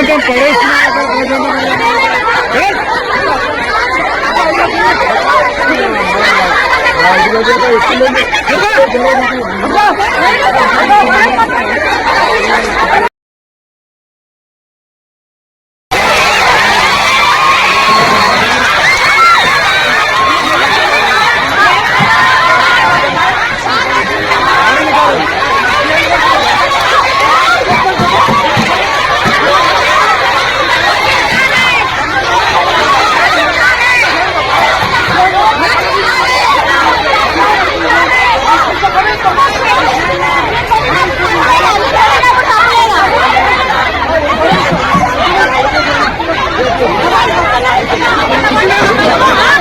ప్రశాంతం పడేస్తున్నారు వర్కర్ أنا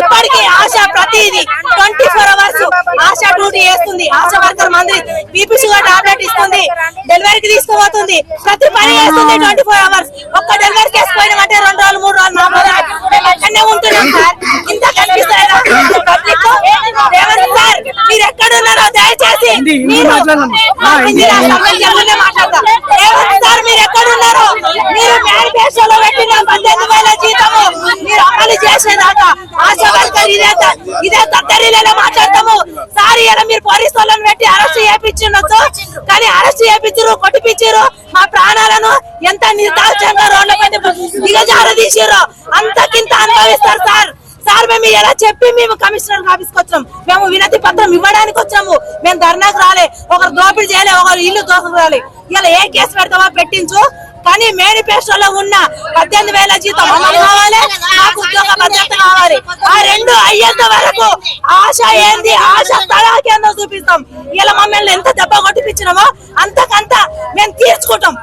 ఇప్పటికీ ఆశ ప్రతిదీ. Twenty four hours ASHA duty చేస్తుంది. ఆశా వర్కర్ మంది బీపీ షుగర్ టాబ్లెట్ ఇస్తుంది. డెలివరీకి తీసుకుపోతుంది. ప్రతి పని చేస్తుంది ట్వంటీ ఫోర్ అవర్స్. ఒక్క డెలివరీ పోయినామంటే రెండు రోజులు మూడు రోజులు నాలుగు రోజులు అక్కడనే ఉంటున్నాం సార్. ఇంత పబ్లిక్ రేవంత్ సార్? మీరు ఎక్కడున్నారో దయచేసి మీరు మా హిందీ రాష్ట్రం తెలుగులో మాట్లాడతా రేవంత్ సార్ మీరు ఎక్కడున్నారో మీరు మేనిఫెస్టోలో పెట్టిన పద్దెనిమిది వేల జీతము మీరు అమలు చేసేదాకా ఆశా ఇదే ఇదే తత్తరీలలో మాట్లాడతాము. సార్ ఇలా మీరు పోలీసు వాళ్ళని పెట్టి అరెస్ట్ చేయించుండొచ్చు. కానీ అరెస్ట్ చేయించారు కొట్టిపించారు మా ప్రాణాలను ఎంత నిర్దాక్షంగా రోడ్ల పైన దిగజార అంతకింత అనుభవిస్తారు సార్. సార్ మేము ఎలా చెప్పి మేము కమిషనర్ ఆఫీస్కి వచ్చాం. మేము వినతి పత్రం ఇవ్వడానికి వచ్చాము. మేము ధర్నాకు రాలే. ఒకరు దోపిడీ చేయలే ఒకరు ఇల్లు దోసకు రాలే. ఇలా ఏ కేసు పెడతావా పెట్టించు. కానీ మేనిఫెస్టోలో ఉన్న పద్దెనిమిది వేల జీతం అమలు భద్రత కావాలి ఆ రెండు అయ్యేంత వరకు ఆశ ఏంది? ఆశ తడాకేందో చూపిస్తాం. ఇలా మమ్మల్ని ఎంత దెబ్బ కొట్టిపించినామో అంతకంత మేము తీర్చుకుంటాం.